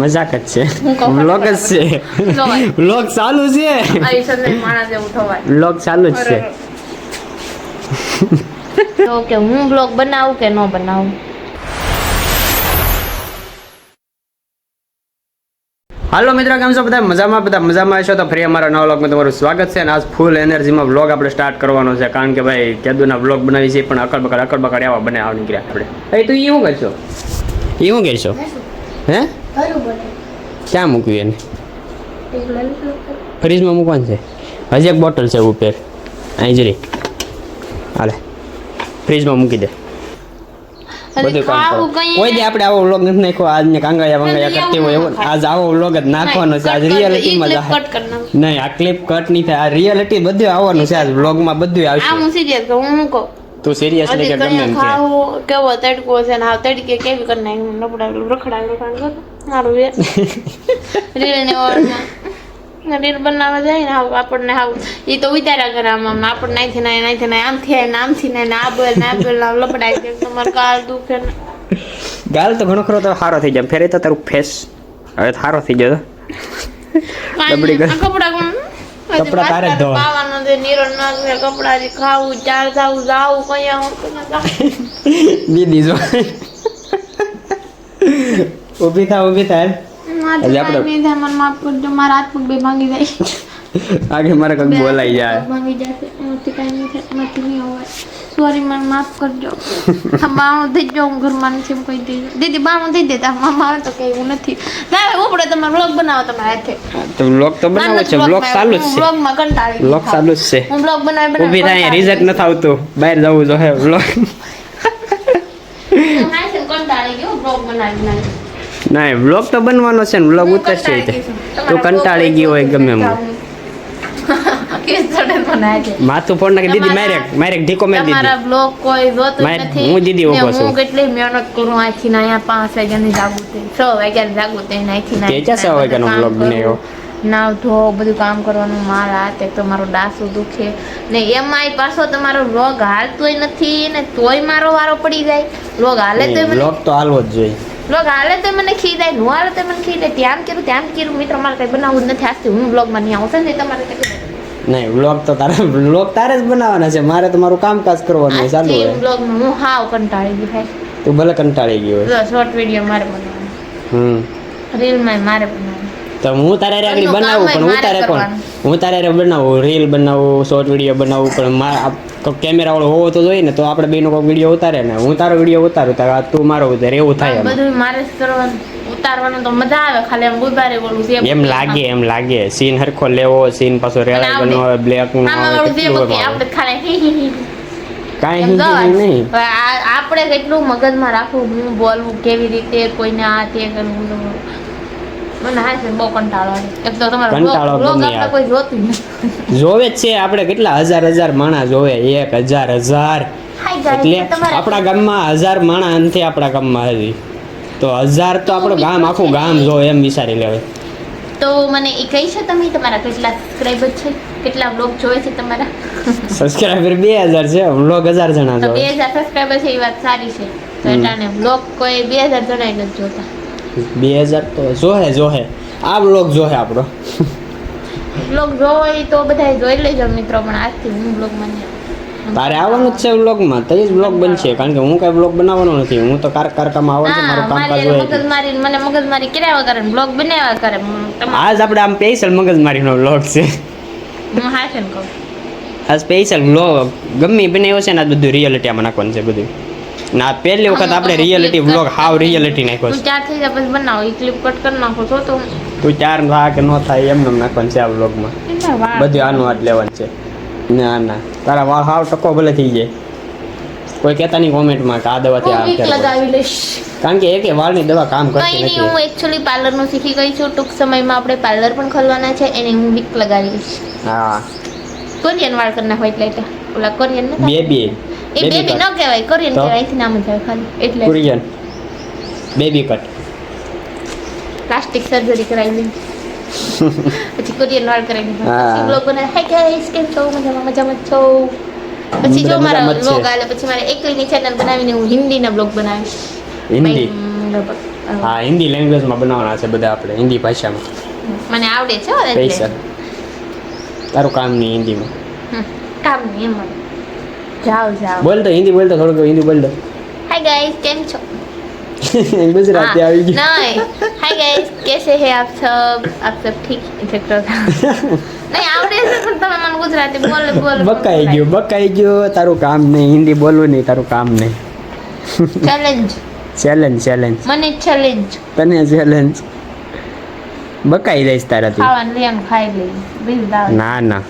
મજાક જ છે. વ્લોગ જ છે. વ્લોગ ચાલુ છે. આવી વ્લોગ ચાલુ જ છે. તો કે હું બ્લોગ બનાવું કે ન બનાવું? હાલો મિત્રો કેમ છો બધા? મજામાં બધા? મજામાં હશો તો ફરી અમારા નવા વ્લોગમાં તમારું સ્વાગત છે અને આજ ફૂલ એનર્જીમાં વ્લોગ આપણે સ્ટાર્ટ કરવાનો છે. કારણ કે ભાઈ કેદુના વ્લોગ બનાવી છે પણ અકડ બકડ અકડ બકડ એવા બને આવ નીકળ્યા આપણે. એ તું એવું કરશો? એવું કહેશો કરશો? હે? ક્યાં મૂક્યું એને? ફ્રીજમાં મૂકવાનું છે? હજી એક બોટલ છે ઉપર. અહીં જરી હાલે. ફ્રીજમાં મૂકી દે. બધું કામ કરો. કોઈ દે આપણે આવો વ્લોગ નથી નાખ્યો. આજ ને કાંગાયા વાંગાયા કરતી હોય એવો. આજ આવો વ્લોગ જ નાખવાનો છે. આજ રિયાલિટીમાં નહીં આ ક્લિપ કટ નહીં થાય. આ રિયાલિટી બધું આવવાનું છે. આજ વ્લોગમાં બધું આ આવશે હું સિરિયસ હું કહું તું સિરિયસલી કે ગમે એમ કે. કેવો તડકો છે ને હાવ તડકે કેવી કરી નબળાવેલું રખડાવેલું રખડા કર સારું એ. રીલ ને ઓળમાં રીલ બનાવવા જાય ને હાવ આપણને હાવ એ તો વિચાર્યા કરે આમ આમ આપણને નાઈથી નાય નાઈથી નાય આમથી આય ને આમથી નાય ને આ બોલ ને આ બોલ ને લપડાઈ દે તમારે કાળ દુખે ને. ગાલ તો ઘણો ખરો તો સારો થઈ જાય. ફેરે તો તારું ફેસ હવે સારો થઈ ગયો તો. કાંઈ લપડી નહીં. આ કપડાં કોણ કપડાં તારે જ ધોવા. પાવાનું છે નીરો નાખે કપડા જે ખાવું ચાર થાવું જાવું કઈ આવું કઈ ના દીદી જો. ઊભી થા ઊભી થા હજી આપણે- મારા હાથ પગ બે ભાંગી જાય. આગે મારે કંઈક બોલાઈ જાય. સોરી મને માફ કરજો. બાણું થઈ જાઉં હું ઘરમાં નથી એમ કહી દેજો. દીદી બાણું થઈ દેતા મામા આવે તો કે એવું નથી. ના ઉપડે તમારે બ્લોગ બનાવો તમારા હાથે. તો બ્લોગ તો બનાવો છે. બ્લોગ ચાલુ જ છે. વ્લોગમાં કંટાળી બ્લોગ ચાલુ જ છે. હું બ્લોગ બનાવી ઊભી થાય રિઝલ્ટ નથી આવતું. બહાર જવું જો હે વ્લોગ કંટાળી ગયો બ્લોગ બનાવી બનાવી. ના વ્લોગ તો બનવાનો છે ને બ્લોગ ઉતરશે તો. કંટાળી ગઈ હોય ગમે એમ. માથું ફોડ નાખી દીદી મારે મારે ઢીકો મેં તમારા મારા બ્લોગ કોઈ જોતું નથી. હું દીદી ઊભો છું. હું કેટલી મહેનત કરું આથી ના અહીંયા પાંચ વાગ્યાની જાગું થઈ છ વાગ્યાની જાગું થઈ ને અહીંથી ના તે ક્યાં છ વાગ્યાનો બધું vlog બનાવ્યો? નાવ ધો બધું કામ કરવાનું મારા હાથે તો મારો ડાસું દુખે. ને એમાંય પાછો તમારો વ્લોગ હાલતોય નથી ને તોય મારો વારો પડી જાય. વ્લોગ હાલે મને વ્લોગ તો હાલવો જ જોઈએ. વ્લોગ હાલે તો મને ખી જાય નો હાલે તો મને ખી જાય. ત્યાં કર્યું ત્યાં કર્યું મિત્રો મારે કઈ બનાવવું જ નથી. આજથી હું બ્લોગમાં નહીં આવશે ને તમારે કઈ નહીં વ્લોગ તો તારે વ્લોગ તારે જ બનાવવાના છે. મારે તો મારું કામકાજ કરવાનું ચાલુ હોય. બ્લોગમાં હું હાવ કંટાળી ગઈ ભાઈ તું ભલે કંટાળી ગયો હોય. શોર્ટ વીડિયો મારે બનાવવાનો. હમ. રીલમાં મારે બનાવવાનો. તો હું તારે રે આગળ બનાવું પણ હું તારે પણ હું તારે રે બનાવું રીલ બનાવું શોર્ટ વીડિયો બનાવું પણ મારા કેમેરા વાળો હોવો તો જોઈએ ને તો આપણે બેનો કોઈ વીડિયો ઉતારે ને. હું તારો વીડિયો ઉતારું તારે આ તું મારો ઉતારે એવું થાય બધું મારે જ કરવાનું. ઉતારવાનું તો મજા આવે ખાલી એમ બુધવારે બોલું જે એમ લાગે એમ લાગે. સીન હરખો લેવો સીન પાછો રેલાઈ નો બ્લેક નો આવે જે. આપણે ખાલી કાંઈ નહીં. આપણે કેટલું મગજમાં રાખવું હું બોલવું કેવી રીતે કોઈને આ તે કરવું તો મને હા બહુ કંટાળો એક તો તમારો કંટાળો. કોઈ જોતું જોવે જ છે આપણે કેટલા હજાર હજાર માણસ જોવે. એક હજાર હજાર. એટલે આપણા ગામમાં હજાર માણસ નથી આપણા ગામમાં હજી તો હજાર તો આપણું ગામ આખું ગામ જોવે એમ વિચારી લેવાય. તો મને એ કહી છે તમે તમારા કેટલા સબસ્ક્રાઇબર છે? કેટલા બ્લોગ જોવે છે તમારા? સબસ્ક્રાઈબર બે હજાર છે વ્લોગ હજાર જણા તો બે હજાર સબસ્ક્રાઈબર છે એ વાત સારી છે. તો હમ. એટલે બ્લોગ કોઈ બે હજાર જણા નથી જોતા. બે હજાર તો જોહે જોહે. આ વ્લોગ જોહે આપણો. બ્લોગ જોવો તો બધા જોઈ લેજો મિત્રો પણ આજથી હું બ્લોગમાં નહીં આવું. તારે આવવાનું જ છે વ્લોગમાં તો જ વ્લોગ બનશે કારણ કે હું કઈ વ્લોગ બનાવવાનો નથી. હું તો કાર કારકામાં આવવાનું છે મારું કામકાજ હોય મગજ મારી મને મગજ મારી કર્યા વગર બ્લોગ બનાવ્યા કરે આજ આપણે આમ સ્પેશિયલ મગજમારીનો વ્લોગ છે. હું હાચન કહું. આ સ્પેશિયલ વ્લોગ ગમે બનાવ્યો છે ને આ બધું રિયાલિટી આમાં નાખવાનું છે બધું. ના પહેલી વખત આપણે રિયાલિટી વ્લોગ હાવ રિયાલિટી નાખ્યો છે. ચાર થઈ જાય પછી બનાવો. એ ક્લિપ કટ કરી નાખો છો તો. તું ચાર ના કે ન થાય એમ નાખવાનું છે આ વ્લોગમાં બધું આનું હાથ લેવાનું છે. ના ના. તારા વાળ હાવ ટકો ભલે થઈ જાય. કોઈ કહેતા નહીં કોમેન્ટમાં કે આ દવાથી આ લગાવી લઈશ. કારણ કે એક વાળની દવા કામ કરતી નથી. હું એક્ચ્યુઅલી પાર્લરનું શીખી ગઈ છું. ટૂંક સમયમાં આપણે પાર્લર પણ ખોલવાના છે એને હું વીક લગાવી લઈશ. હા. કોરિયન વાળ કરના હોય એટલે એટલે. ઓલા કોરિયન ને બેબી એ બેબી ન કહેવાય કોરિયન? કહેવાય નામ જ આવે ખાલી. એટલે. Korean baby cut plastic surgery કરાવી લીધી પછી કોરિયન વાળ કરે લીધા પછી બ્લોગ બનાવે હાય ગાઈસ કેમ છો? મજામાં મજામાં છો? પછી જો મારા. બ્લોગ આલે પછી મારે એકલીની ચેનલ બનાવીને હું હિન્દીના બ્લોગ બનાવીશ. હિન્દી? હા. હિન્દી લેંગ્વેજમાં બનાવવાના છે બધા આપણે હિન્દી ભાષામાં. મને આવડે છે એટલે. પૈસા. તારું કામ નહીં હિન્દીમાં. કામ નહીં એમ જાઓ જાઓ. બોલ તો હિન્દી બોલ તો થોડુંક હિન્દી બોલ તો. હાય ગાઈસ કેમ છો? ગુજરાતી આવી ગયું नहीं हाय गाइस कैसे हैं आप सब आप सब ठीक इफेक्ट नहीं આવડે છે પણ તમે મને ગુજરાતી બોલે બોલે બકાઈ ગયો બકાઈ ગયો તારું કામ નહીં હિન્દી બોલવું નહીં તારું કામ નહીં ચેલેન્જ ચેલેન્જ ચેલેન્જ મને ચેલેન્જ તને ચેલેન્જ બકાઈ દઈશ તારાથી ખાવાનું લઈ આમ ખાઈ લઈ બીજું દાવ ના ના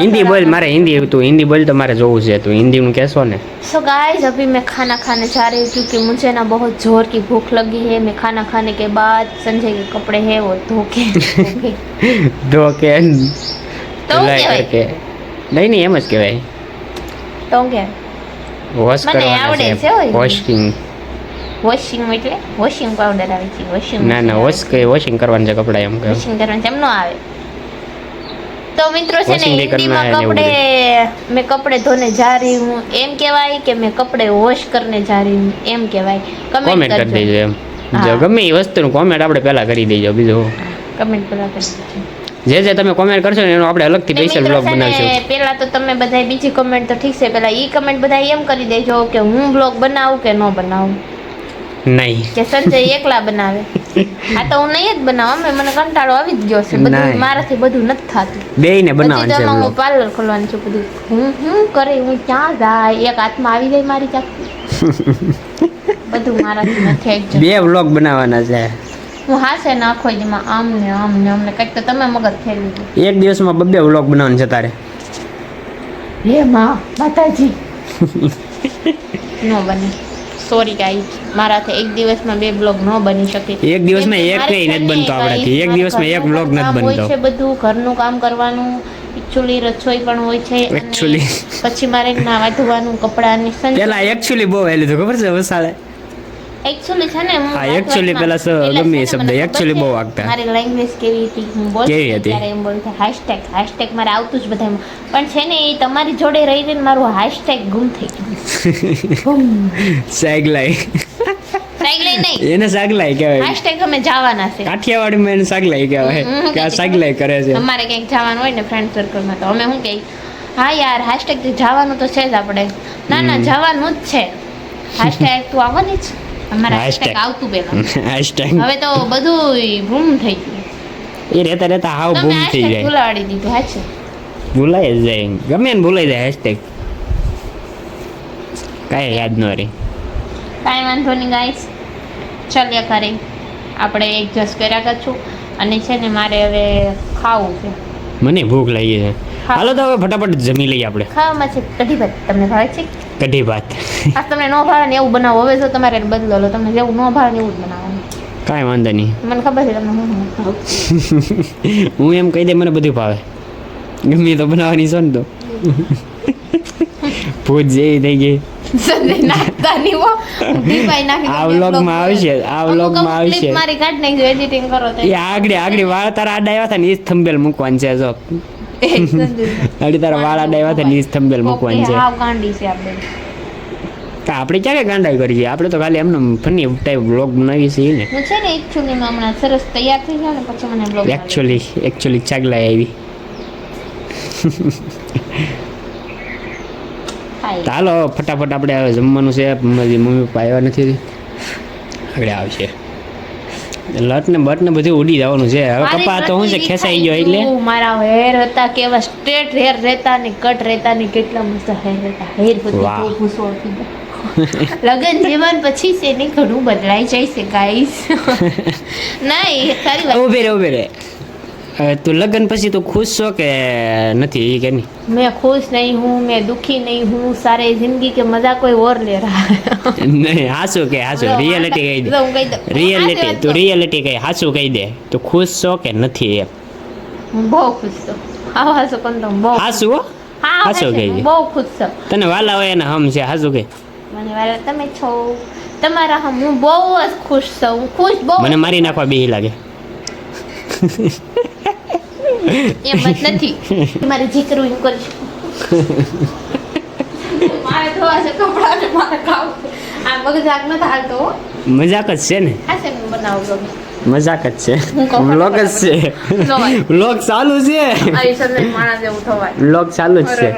હિન્દી બોલ મારે હિન્દી તું હિન્દી બોલ તો મારે જોવું છે તું હિન્દીનું કહેશો ને सो गाइस अभी मैं खाना खाने जा रही हूँ क्योंकि मुझे ना बहुत जोर की भूख लगी है मैं खाना खाने के बाद संजय के कपड़े हैं वो धो के धोके। ધો કે તો હું ધુલાઈ કહેવાય? કરકે નહીં નહીં એમ જ કહેવાય તો કે વોશ મને કરવાના આવડે છે છે હોય. વોશિંગ વોશિંગ એટલે વોશિંગ પાવડર આવે છે વોશિંગ ના ના વોશ કે વોશિંગ કરવાનું છે કપડા એમ કહે વોશિંગ કરવાનું છે એમ ન આવે તો મિત્રો છે ને હિન્દીમાં કપડે મેં કપડે ધોને જા રહી હું. એમ કહેવાય કે મેં કપડે વોશ કરને જા રહી હું. એમ કહેવાય. કમેન્ટ કરી દેજો એમ. જો ગમે એ વસ્તુનું કોમેન્ટ આપણે પહેલા કરી દેજો બીજો કમેન્ટ પહેલા કરી જે જે તમે કોમેન્ટ કરશો ને એનો આપણે અલગથી સ્પેશિયલ બ્લોગ બનાવશું. પહેલા તો તમે બધા બીજી કોમેન્ટ તો ઠીક છે. પહેલા ઈ કમેન્ટ બધાય એમ કરી દેજો કે હું બ્લોગ બનાવું કે ન બનાવું? નહીં. કે સંજય એકલા બનાવે? આ તો હું નહીં જ બનાવું મેં મને કંટાળો આવી જ ગયો છે બધું મારાથી બધું નથી થતું. બે ને બનાવવાનું છે હું પાર્લર ખોલવાનું છું બધું. હું હું કરે હું ક્યાં જાય? એક હાથમાં આવી જાય મારી ચાકુ. બધું મારાથી નથી બે વ્લોગ બનાવવાના છે. હું હાસે નાખો જેમાં આમ ને આમ ને આમ ને કંઈક તો તમે મગજ ફેરવી એક દિવસમાં બબ્બે વ્લોગ બનાવવાનું છે તારે. હે માં માતાજી. નો બને. સોરી ગાઈસ મારાથી એક દિવસમાં બે બ્લોગ ન બની શકે. એક દિવસમાં એક કઈ નથી બનતો આપણાથી. એક દિવસમાં એક બ્લોગ નથી હોય બનતો. છે બધું. ઘરનું કામ કરવાનું એકચ્યુઅલી રસોઈ પણ હોય છે અને પછી મારે નાવા ધોવાનું કપડાની સંજ પેલા એકચ્યુઅલી બહુ હેલું હતું ખબર છે? વસાળે. એકચ્યુઅલી છે ને હું એકચ્યુઅલી પેલા ગમે શબ્દ, છે, બહુ વાગતા. મારી લેંગ્વેજ કેવી હતી હું બોલતી કેવી હતી? ત્યારે એમ બોલતા હેશટેગ હેશટેગ મારે આવતું જ બધામાં. પણ છે ને એ તમારી જોડે રહી રહીને મારું હેશટેગ ગુમ થઈ ગયું. સાગલાઈ. નહીં. એને સાગલાઈ કહેવાય. હેશટેગ અમે જવાના છે. કાઠિયાવાડીમાં એને સાગલાઈ કહેવાય. કે આ સાગલાઈ કરે છે. અમારે ક્યાંક જવાનું હોય ને ફ્રેન્ડ સર્કલમાં તો અમે શું કહીએ? હા યાર હાશટેગ જવાનું તો છે જ આપણે. ના ના જવાનું જ છે. હાશટેગ તું આવવાની જ. અમારે. હેશટેગ આવતું પહેલા. હેશટેગ હવે તો બધું બૂમ થઈ ગયું. એ રહેતા રહેતા હાવ બૂમ થઈ જાય. ભૂલાડી દીધું હા છે. જ જાય ગમે ને ભૂલાઈ જાય હેશટેગ કાંઈ યાદ ન રહે. કાંઈ વાંધો નહીં ગાઈસ ચાલ્યા કરે આપણે એડજસ્ટ કર્યા કરશું. અને છે ને મારે હવે ખાવું છે. મને ભૂખ લાગી છે. હાલો તો હવે ફટાફટ જમી લઈએ આપણે. ખાવામાં છે. કઢી ભાત તમને ભાવે છે? કઢી ભાત. આ તમને ન ભાવે ને એવું બનાવો. હવે જો તમારે બદલો લો. તમને જેવું ન ભાવે ને એવું જ બનાવવાનું. કાંઈ વાંધો નહીં. મને ખબર છે તમને હું હું એમ કહી દે મને બધું ભાવે. ગમે તો બનાવવાની છો ને તો. ભૂત જેવી થઈ ગઈ. આ દઉં, vlog vlog માં આવશે, આ આવશે. મારી કાઢ નાખજો એડિટિંગ કરો તો. એ આગળ આગળ વાળ તારા આડા આવ્યા હતા ને એ જ થંબેલ મૂકવાનું છે જો. આગળ તારા વાળ આડા ને થંબેલ મૂકવાનું છે. હાવ ગાંડી છે આપણે. આપણે ક્યારે ગાંડાઈ કરીએ? આપણે તો ખાલી એમને ફની ટાઈપ બ્લોગ બનાવીએ છીએ ને. હું છે ને એકચ્યુઅલી માં હમણાં સરસ તૈયાર થઈ જાવ ને પછી મને બ્લોગ એકચ્યુઅલી એકચ્યુઅલી ચાગલા આવી. હાલો ફટાફટ આપણે હવે જમવાનું છે. મમ્મી પપ્પા આવ્યા નથી. આગળ આવશે. લટ ને બટ ને બધું ઉડી જવાનું છે. હવે કપા તો હું છે ખેસાઈ ગયો એટલે? મારા હેર હતા કેવા સ્ટ્રેટ હેર રહેતા ને કટ રહેતા ને કેટલા મસ્ત હેર હતા હેર બધું ભૂસો લગન જીવન પછી છે ને ઘણું બદલાઈ જાય છે ગાઈસ નહીં સારી વાત. ઉભે રે ઉભે રે તું લગ્ન પછી તું ખુશ છો કે નથી એ કે મેં ખુશ નહીં હું મેં દુખી નહીં હું સારે જિંદગી કે મજા કોઈ ઓર લે રહા. નહીં હાસું કે હાસું રિયાલિટી કહી દે. રિયાલિટી તું રિયાલિટી કહી હાસું કહી દે. તું ખુશ છો કે નથી એમ? બહુ ખુશ છું. આવો હાસો પણ તો બહુ હાસું હાસો કહી દે. બહુ ખુશ છું. તને વાલા હોય ને હમ છે હાસું કહી. મને વાલા તમે છો. તમારા હમ હું બહુ જ ખુશ છું. ખુશ બહુ મને મારી નાખવા બેહી લાગે. એમ જ નથી. મારે જે કરવું એમ કરી શકું મારે ધોવા છે કપડા ને મારે ખાવું આ મગજાક નથી હાલતો. મજાક જ છે ને? હા છે બનાવું મજાક જ છે. વ્લોગ જ છે. વ્લોગ ચાલુ છે. વ્લોગ ચાલુ જ છે.